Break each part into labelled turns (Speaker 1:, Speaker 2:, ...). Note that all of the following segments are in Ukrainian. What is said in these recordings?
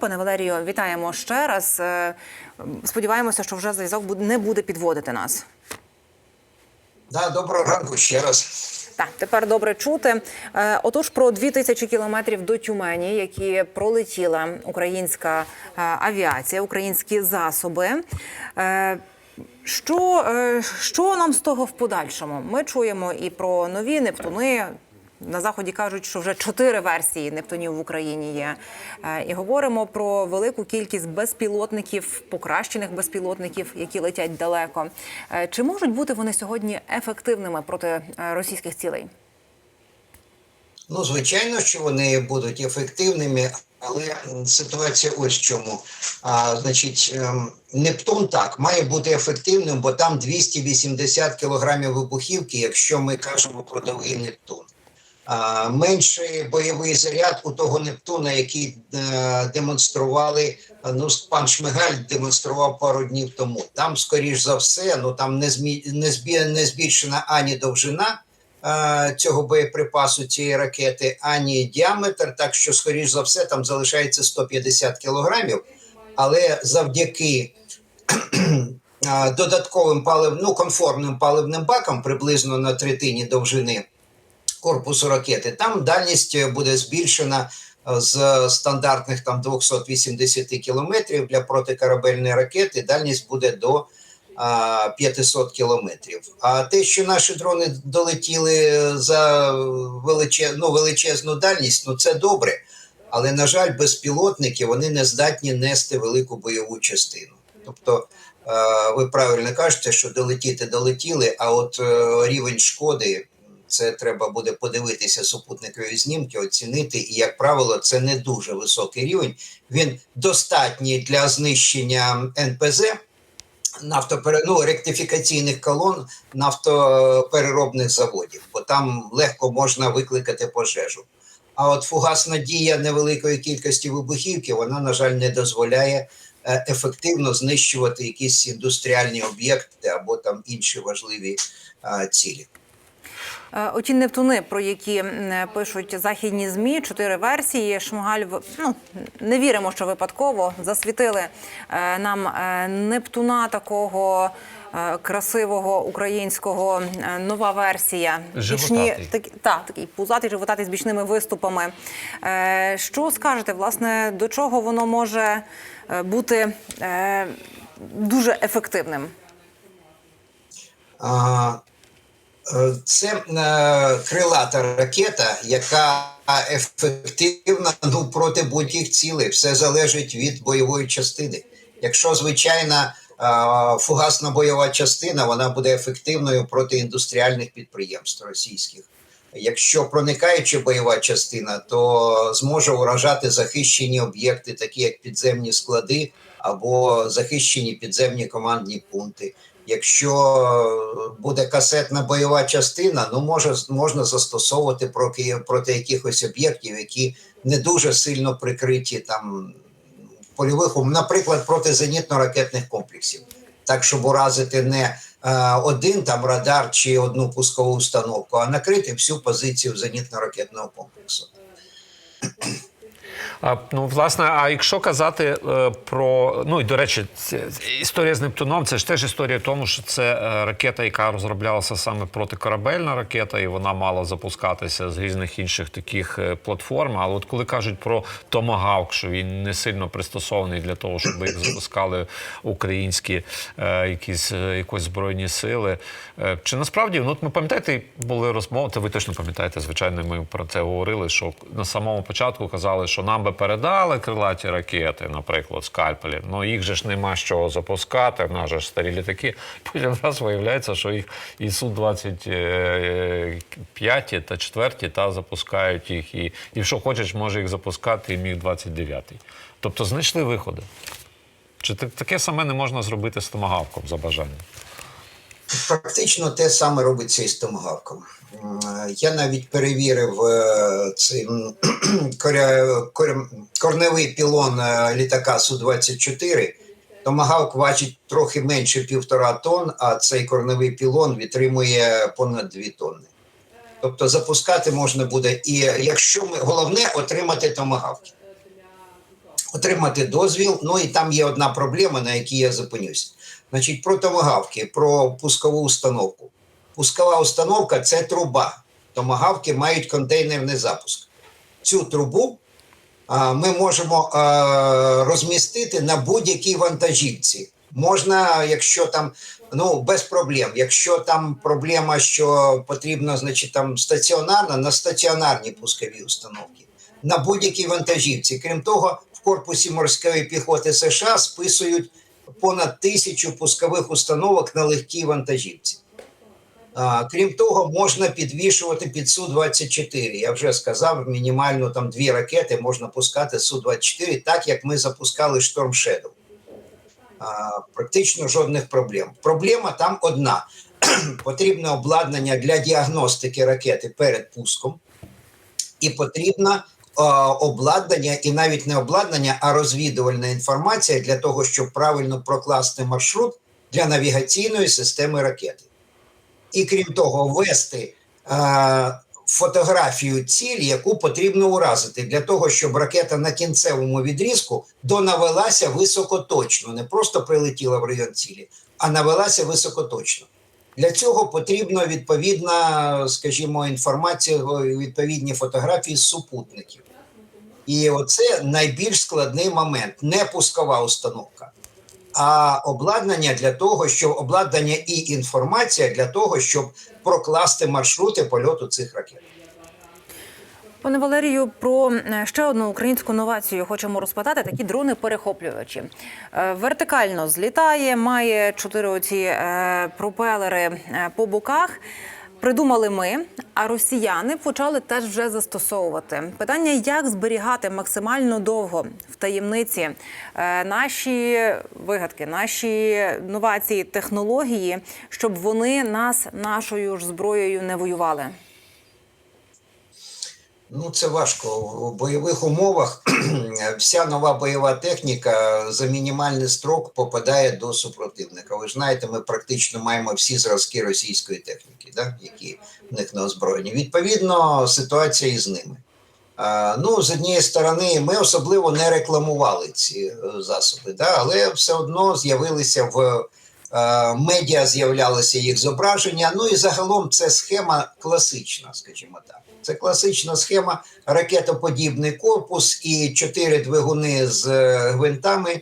Speaker 1: Пане Валерію, вітаємо ще раз. Е, Сподіваємося, що вже зв'язок не буде підводити нас.
Speaker 2: Да, доброго ранку ще раз.
Speaker 1: Так, тепер добре чути. Е, Отож, про дві тисячі кілометрів до Тюмені, які пролетіла українська е, авіація, українські засоби. Що, що нам з того в подальшому? Ми чуємо і про нові Нептуни. На заході кажуть, що вже чотири версії Нептунів в Україні є. Е, І говоримо про велику кількість безпілотників, покращених безпілотників, які летять далеко. Е, Чи можуть бути вони сьогодні ефективними проти е, російських цілей?
Speaker 2: Ну, звичайно, що вони будуть ефективними, але ситуація ось в чому. А, значить, ем, Нептун так має бути ефективним, бо там 280 кілограмів вибухівки, якщо ми кажемо про довгий Нептун. Менший бойовий заряд у того Нептуна, який е, демонстрували. е, Ну, пан Шмигаль демонстрував пару днів тому. Там, скоріш за все, ну там не змі не, збі, не збільшена ані довжина е, цього боєприпасу, цієї ракети, ані діаметр. Так що, скоріш за все, там залишається 150 кілограмів. Але завдяки додатковим палив, ну, конформним паливним бакам, приблизно на третині довжини корпусу ракети, там дальність е, буде збільшена е, з стандартних там 280 кілометрів для протикорабельної ракети. Дальність буде до а, 500 кілометрів. А те, що наші дрони долетіли за величе, ну, величезну дальність, ну це добре. Але на жаль, безпілотники вони не здатні нести велику бойову частину. Тобто, е, ви правильно кажете, що долетіти долетіли, а от е, рівень шкоди це треба буде подивитися супутникові знімки, оцінити. І, як правило, це не дуже високий рівень. Він достатній для знищення НПЗ, нафтопере... ну, ректифікаційних колон нафтопереробних заводів, бо там легко можна викликати пожежу. А от фугасна дія невеликої кількості вибухівки, вона, на жаль, не дозволяє е, ефективно знищувати якісь індустріальні об'єкти або там інші важливі е, цілі.
Speaker 1: Е, Оті Нептуни, про які пишуть західні змі, чотири версії. Шмигаль в- ну не віримо, що випадково засвітили е, нам е, Нептуна такого. Красивого українського нова версія.
Speaker 3: Животатий.
Speaker 1: так, та, такий пузатий животатий з бічними виступами. Що скажете, власне, до чого воно може бути дуже ефективним?
Speaker 2: А, Це е, крилата ракета, яка ефективна ну, проти будь-яких цілей. Все залежить від бойової частини. Якщо звичайна е, фугасна бойова частина, вона буде ефективною проти індустріальних підприємств російських. Якщо проникаюча бойова частина, то зможе уражати захищені об'єкти, такі як підземні склади або захищені підземні командні пункти. Якщо буде касетна бойова частина, ну може можна застосовувати проти, проти якихось об'єктів, які не дуже сильно прикриті там польових, наприклад, проти зенітно-ракетних комплексів, так щоб уразити не е, один там радар чи одну пускову установку, а накрити всю позицію зенітно-ракетного комплексу.
Speaker 3: А, ну, власне, а якщо казати е, про ну і до речі, це, історія з Нептуном, це ж теж історія в тому, що це е, ракета, яка розроблялася саме протикорабельна ракета, і вона мала запускатися з різних інших таких е, платформ. Але от коли кажуть про Томагавк, що він не сильно пристосований для того, щоб їх запускали українські е, якісь е, якось збройні сили. Е, чи насправді, ну от ми пам'ятаєте, були розмови, та ви точно пам'ятаєте, звичайно, ми про це говорили. Що на самому початку казали, що нам би передали крилаті ракети, наприклад, скальпелі. Ну їх же ж нема з чого запускати. В нас же ж старі літаки. Потім раз виявляється, що їх і су 25 та 4 та запускають їх. І, і що хочеш, може їх запускати, і міг 29. Тобто знайшли виходи. Чи таке саме не можна зробити з томагавком за бажанням?
Speaker 2: Практично те саме робиться і з томагавком. Я навіть перевірив е, цей корневий пілон е, літака Су-24. Томагавк важить трохи менше півтора тонн, а цей корневий пілон витримує понад 2 тонни. Тобто запускати можна буде, і якщо ми головне отримати томагавки. Отримати дозвіл. Ну і там є одна проблема, на якій я зупинюсь. Значить, про томагавки, про пускову установку. Пускова установка це труба. Томагавки мають контейнерний запуск. Цю трубу а, ми можемо а, розмістити на будь-якій вантажівці. Можна, якщо там ну без проблем. Якщо там проблема, що потрібно, значить там стаціонарна, на стаціонарні пускові установки, на будь-якій вантажівці. Крім того, в корпусі морської піхоти США списують понад тисячу пускових установок на легкій вантажівці. Крім того, можна підвішувати під Су-24. Я вже сказав, мінімально там дві ракети можна пускати Су-24, так як ми запускали Шторм. А, практично жодних проблем. Проблема там одна: потрібне обладнання для діагностики ракети перед пуском, і потрібно е, обладнання, і навіть не обладнання, а розвідувальна інформація для того, щоб правильно прокласти маршрут для навігаційної системи ракети. І крім того, ввести фотографію цілі, яку потрібно уразити, для того, щоб ракета на кінцевому відрізку донавелася високоточно, не просто прилетіла в район цілі, а навелася високоточно. Для цього потрібно відповідна, скажімо, інформація, відповідні фотографії з супутників. І оце найбільш складний момент не пускова установка, а обладнання для того, щоб обладнання і інформація для того, щоб прокласти маршрути польоту цих ракет.
Speaker 1: Пане Валерію, про е, ще одну українську новацію хочемо розпитати. Такі дрони-перехоплювачі Е, вертикально злітає, має чотири оці е, пропелери по боках. Придумали ми, а росіяни почали теж вже застосовувати питання, як зберігати максимально довго в таємниці е, наші вигадки, наші новації, технології, щоб вони нас нашою ж зброєю не воювали.
Speaker 2: Ну, це важко. У бойових умовах вся нова бойова техніка за мінімальний строк попадає до супротивника. Ви ж знаєте, ми практично маємо всі зразки російської техніки, да? які в них на озброєнні. Відповідно, ситуація із ними. Ну, з однієї сторони, ми особливо не рекламували ці е, засоби, да? але все одно з'явилися в медіа, з'являлися їх зображення. Ну і загалом це схема класична, скажімо так. Це класична схема ракетоподібний корпус і чотири двигуни з е, гвинтами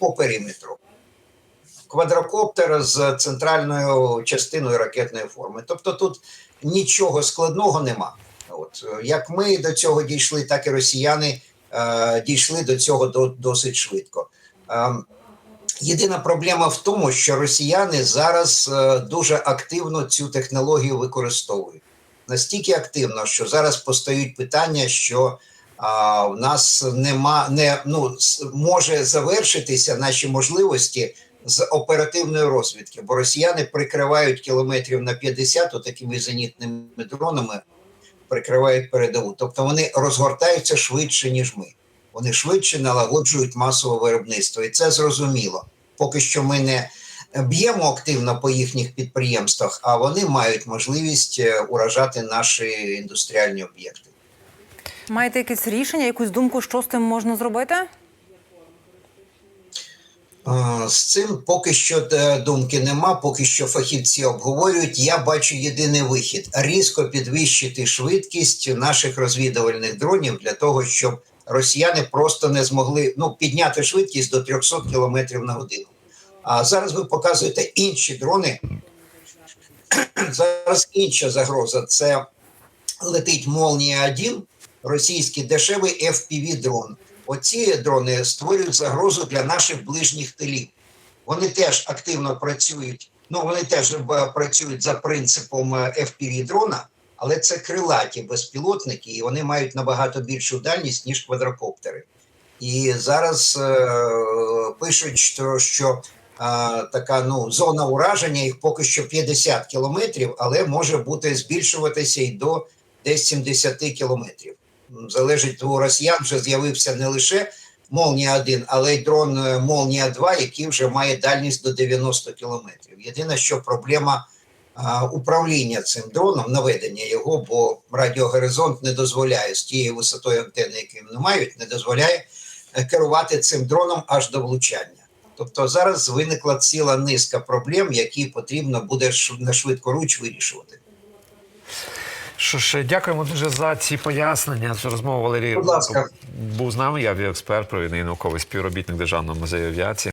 Speaker 2: по периметру. Квадрокоптер з центральною частиною ракетної форми. Тобто тут нічого складного нема. От е, як ми до цього дійшли, так і росіяни е, дійшли до цього до, досить швидко. Е, єдина проблема в тому, що росіяни зараз е, дуже активно цю технологію використовують настільки активно, що зараз постають питання, що а, в нас нема не ну може завершитися наші можливості з оперативної розвідки, бо росіяни прикривають кілометрів на 50 такими зенітними дронами, прикривають передову. Тобто вони розгортаються швидше ніж ми. Вони швидше налагоджують масове виробництво, і це зрозуміло. Поки що ми не б'ємо активно по їхніх підприємствах, а вони мають можливість е, уражати наші індустріальні об'єкти.
Speaker 1: Маєте якесь рішення, якусь думку, що з тим можна зробити?
Speaker 2: Е, З цим поки що е, думки нема, поки що фахівці обговорюють. Я бачу єдиний вихід: різко підвищити швидкість наших розвідувальних дронів для того, щоб росіяни просто не змогли ну підняти швидкість до 300 км на годину. А зараз ви показуєте інші дрони. Зараз інша загроза. Це летить Молнія 1 російський дешевий fpv дрон. Оці дрони створюють загрозу для наших ближніх тилів. Вони теж активно працюють. Ну вони теж е, працюють за принципом fpv дрона, але це крилаті безпілотники, і вони мають набагато більшу дальність ніж квадрокоптери. І зараз е, пишуть, що, що е, така ну зона ураження їх поки що 50 кілометрів, але може бути збільшуватися і до десь 70 кілометрів. Залежить у росіян, вже з'явився не лише Молнія 1, але й дрон е, Молнія 2, який вже має дальність до 90 кілометрів. Єдине, що проблема а, управління цим дроном, наведення його, бо радіогоризонт не дозволяє з тією висотою антени, які вони мають, не дозволяє е, керувати цим дроном аж до влучання. Тобто зараз виникла ціла низка проблем, які потрібно буде на швидкоруч вирішувати.
Speaker 3: Що ж, дякуємо дуже за ці пояснення. Цю розмову Валерій
Speaker 2: Будь ласка.
Speaker 3: був з нами. Я авіаексперт, провідний науковий співробітник Державного музею авіації.